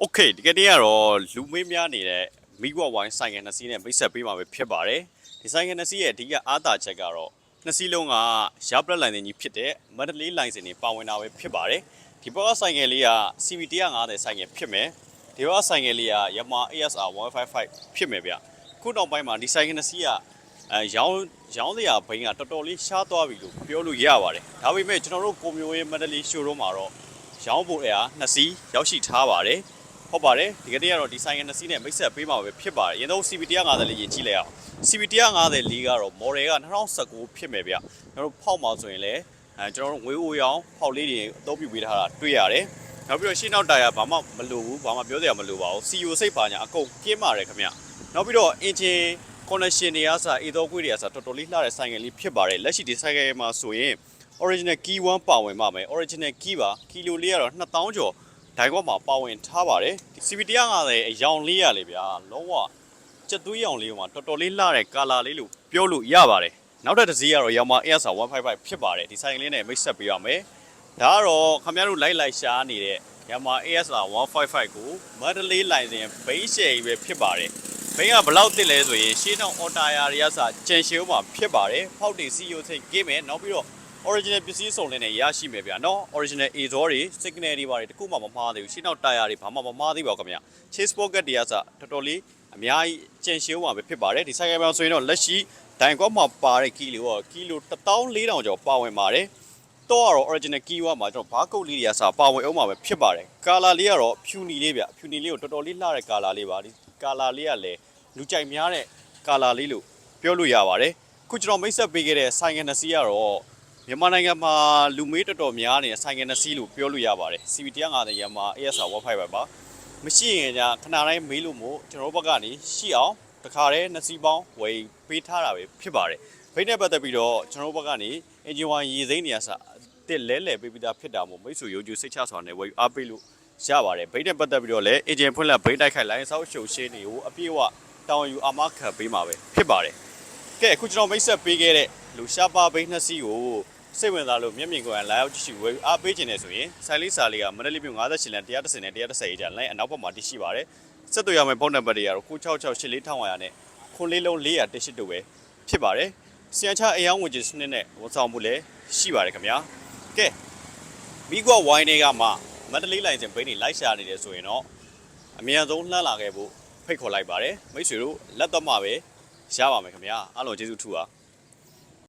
โอเคဒီကနေ့ကတော့လူမင်းများနေတဲ့မိကွာဝိုင်းဆိုင်ငယ်နှစ်စီးနဲ့မိတ်ဆက်ပေးမှာပဲဖြစ်ပါတယ်ဒီဆိုင်ငယ်နှစ်စီးရဲ့အဓိကအားသာချက်ကတော့နှစ်စီးလုံးကရပလက်လိုင်စင်ကြီးဖြစ်တဲ့မန္တလေးလိုင်စင်တွေပါဝင်တာပဲဖြစ်ပါတယ်ဒီဘောကဆိုင်ငယ်လေးက CV 150ဆိုင်ငယ်ဖြစ်မယ်ဒီဘောကဆိုင်ငယ်လေးက Yamaha ASR 155ဖြစ်မယ်ဗျခုနောက်ပိုင်းမှာဒီဆိုင်ငယ်နှစ်စီးကအဲရောင်းရောင်းစရာဘိန်းကတော်တော်လေးရှားသွားပြီလို့ပြောလို့ရပါတယ်ဒါပေမဲ့ကျွန်တော်တို့ကိုမျိုးရဲ့မန္တလေးရှိုးရုံးမှာတော့ ရောင်းဖို့အရာနှစ်စီးရောက်ရှိထားပါတယ် ဟုတ်ပါတယ်ဒီကနေ့ကတော့ဒီဆိုင်ကနှစ်စီးနဲ့မိတ်ဆက်ပေးမှာပဲဖြစ်ပါတယ်ရင်တော့ CB 150လေးရင်ကြည့်လိုက်အောင် CB 150လေးကတော့ model က2019ဖြစ်မယ်ဗျကျွန်တော်တို့ဖောက်မှာဆိုရင်လည်းအဲကျွန်တော်တို့ငွေအိုရောင်ဖောက်လေးတွေအသုံးပြုပေးထားတာတွေ့ရတယ်နောက်ပြီးတော့ရှင်းနောက်တာယာဘာမှမလိုဘူးဘာမှပြောစရာမလိုပါဘူး CEO စိတ်ပါညာအကုန်ကင်းပါတယ်ခင်ဗျနောက်ပြီးတော့ engine connection တွေအားစအေသောကွေးတွေအားစတော်တော်လေးလှတဲ့ဆိုင်ကလေးဖြစ်ပါတယ်လက်ရှိဒီဆိုင်ကယ်မှာဆိုရင် original key 1ပါဝင်ပါမယ် original key ပါကီလိုလေးကတော့2000ကျော် ဒိုင်ကွက်မှာပါဝင်ထားပါတယ်ဒီ CB 150အယောင်လေးရလေဗျာလုံးဝစက်သွေးရောင်လေးမှာတော်တော်လေးလှတဲ့ color လေးလို့ပြောလို့ရပါတယ်နောက်တစ်တစ်စီးကတော့ Yamaha ASR 155ဖြစ်ပါတယ်ဒီဆိုင်ကလေးနဲ့မိတ်ဆက်ပေးရမယ်ဒါကတော့ခင်ဗျားတို့လိုက်လိုက်ရှားနေတဲ့ Yamaha ASR 155ကိုမန္တလေးလိုင်စင်ဘိန်းရှယ်ကြီးပဲဖြစ်ပါတယ်ဘိန်းကဘယ်လောက်တစ်လဲဆိုရင်ရှေးနှောင်းအော်တာယာတွေကစကြံရှင်းမှာဖြစ်ပါတယ်ဖောက်တွေ CEO စိတ်ကင်းမယ်နောက်ပြီးတော့ original ပစ္စည်းစုံလင်းနဲ့ရရှိမယ်ဗျာနော် original A ဇောတွေ signal တွေပါတယ်တခုမှမမှားသေးဘူးရှင်းနောက်တာယာတွေဘာမှမမှားသေးပါဘူးခင်ဗျာ chase pocket တွေကစတော်တော်လေးအများကြီးကျန်ရှင်းမှာပဲဖြစ်ပါတယ်ဒီဆိုင်ကယ်မှာဆိုရင်တော့လက်ရှိဒိုင်ကွက်မှာပါတဲ့ကီလိုကကီလို14000ကျော်ပါဝင်ပါတယ်တော့ကတော့ original key 1မှာကျွန်တော်ဘာကုတ်လေးတွေကစပါဝင်အောင်မှာပဲဖြစ်ပါတယ်ကာလာလေးကတော့ဖြူနီလေးဗျဖြူနီလေးကိုတော်တော်လေးလှတဲ့ကာလာလေးပါဒီကာလာလေးကလည်းလူကြိုက်များတဲ့ကာလာလေးလို့ပြောလို့ရပါတယ်ခုကျွန်တော်မိတ်ဆက်ပေးခဲ့တဲ့ဆိုင်ကယ်နှစ်စီးကတော့ မြန်မာနိုင်ငံမှာလူမေးတော်တော်များနေတဲ့ဆိုင်ကယ်နှစ်စီးလို့ပြောလို့ရပါတယ် CB 150ရမှာ ASR 155ပါမရှိရင်じゃခဏတိုင်းမေးလို့မို့ကျွန်တော်တို့ဘက်ကနေရှိအောင်တခါတည်းနှစ်စီးပေါင်းဝယ်ပေးထားတာပဲဖြစ်ပါတယ်ဘိတ်နဲ့ပတ်သက်ပြီးတော့ကျွန်တော်တို့ဘက်ကနေ engine 1ရေစိမ်းနေရစတစ်လဲလဲပေးပြီးသားဖြစ်တာမို့မိတ်ဆွေရုံကျူစိတ်ချစွာနဲ့ဝယ်အားပေးလို့ရပါတယ်ဘိတ်နဲ့ပတ်သက်ပြီးတော့လည်း engine ဖွင့်လက်ဘိတ်တိုက်ခိုက်လိုင်းဆောက်ရှုပ်ရှင်းတွေကိုအပြည့်အဝတောင်းယူအာမခံပေးမှာပဲဖြစ်ပါတယ်ကဲအခုကျွန်တော်မိတ်ဆက်ပေးခဲ့တဲ့လူရှားပါဘိန်းနှစ်စီးကို စိတ်ဝင်စားလို့မျက်မြင်ကိုယ်တိုင်လာရောက်ကြည့်ရှုဝယ်အားပေးခြင်းနဲ့ဆိုရင်ဆိုင်လေးစာလေးကမန္တလေးမြို့58လမ်း130နဲ့130ကျန်လိုင်းအနောက်ဘက်မှာတည်ရှိပါတယ်ဆက်သွယ်ရမယ့်ဖုန်းနံပါတ်တွေကတော့96684500နဲ့ခွန်လေးလုံး400တက်ရှိတို့ပဲဖြစ်ပါတယ်စီယန်ချအယောင်းဝင်ခြင်းစနစ်နဲ့ဝန်ဆောင်မှုလည်းရှိပါတယ်ခင်ဗျာကဲမိကွာဝိုင်းတွေကမှမန္တလေးလိုင်စင်ဘိန်းတွေလိုက်ရှာနေတယ်ဆိုရင်တော့အမြန်ဆုံးလှမ်းလာခဲ့ဖို့ဖိတ်ခေါ်လိုက်ပါတယ်မိတ်ဆွေတို့လက်တော့မှပဲရပါမယ်ခင်ဗျာအားလုံးကျေးဇူးထူပါ